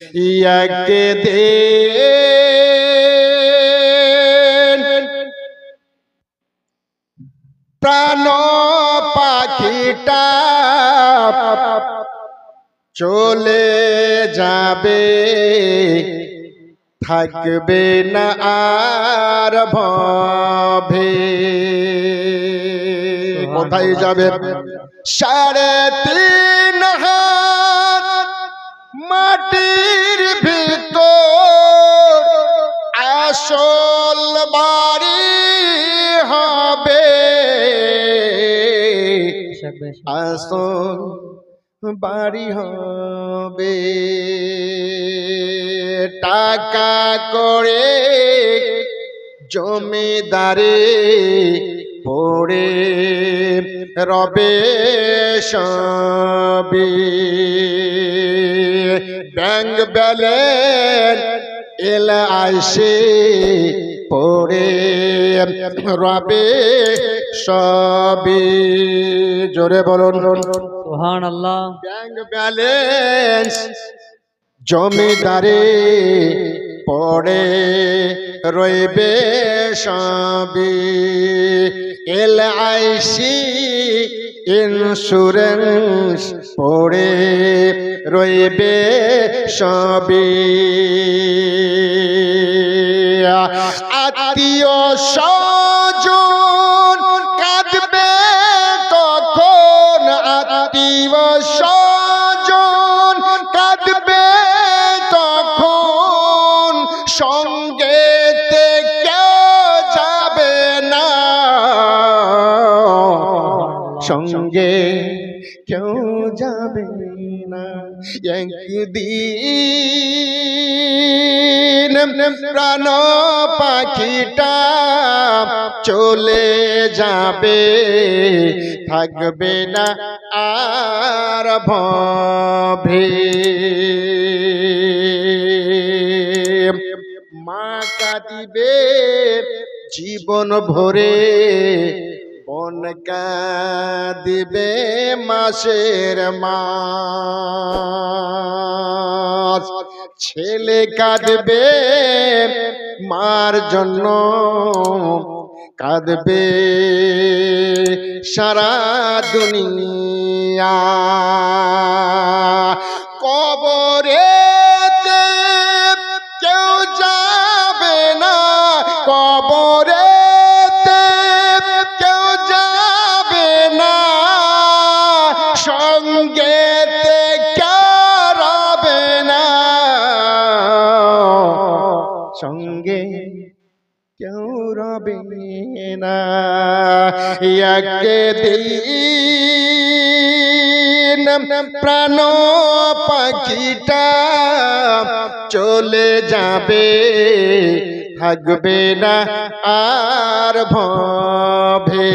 একদিন প্রাণ পাখিটা চলে যাবে থাকবে না আর ভবে। কোথায় যাবে? সাড়ে তিন হাত মাটির আসল বাড়ি হবে। টাকা করে জমিদারে পড়ে রবে সবে ব্যাংক ব্যালেন্স এল আইসে পড়ে রবে সবে জোরে বলুন। সুহান আল্লাহ ব্যাংক ব্যালেন্স জমিদারে পড়ে রইবে সবই। এল আইসি ইন্স্যুরেন্স পড়ে রইবে সবই। আত্মীয় স্বজন সঙ্গে কেউ যাবে না। একদিন প্রাণ পাখিটা চলে যাবে, থাকবে না আর ভবে। মা কাঁদিবে জীবন ভরে কাঁদিবে মাসের মা ছেলে কাঁদবে মার জন্য কাঁদবে সারা দুনিয়া। রবে না প্রাণ পাখিটা চলে যাবে, থাকবে না আর ভবে।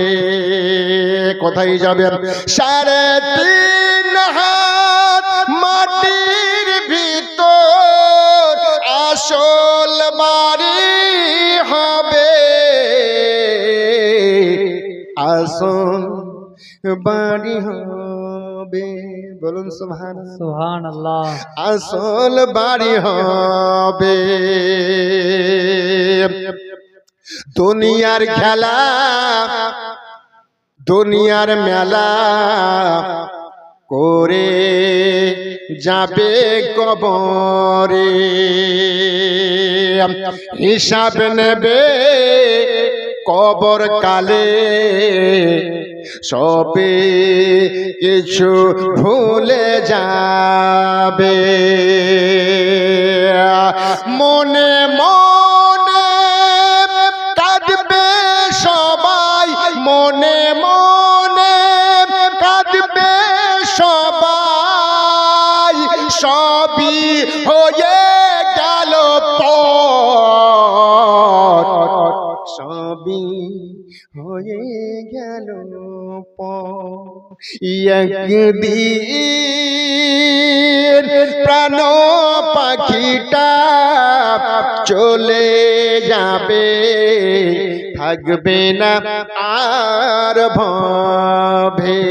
কোথায় যাবে? সাড়ে তিন হাত মাটির ভিতর আসল আসল বাড়ি হবে। বলুন সুহান আল্লাহ আসল বাড়ি হবে। দুনিয়ার খেলা দুনিয়ার মেলা করে যাবে কবরে। হিসাব নেবে কবর কালে সবে কিছু ভুলে যাবে। মনে মনে কাঁদবে সবাই, মনে মনে কাঁদবে সবাই। সবই হয়ে গেল সবই হয়ে গেল একদিন প্রাণ পাখিটা চলে যাবে থাকবে না আর ভবে।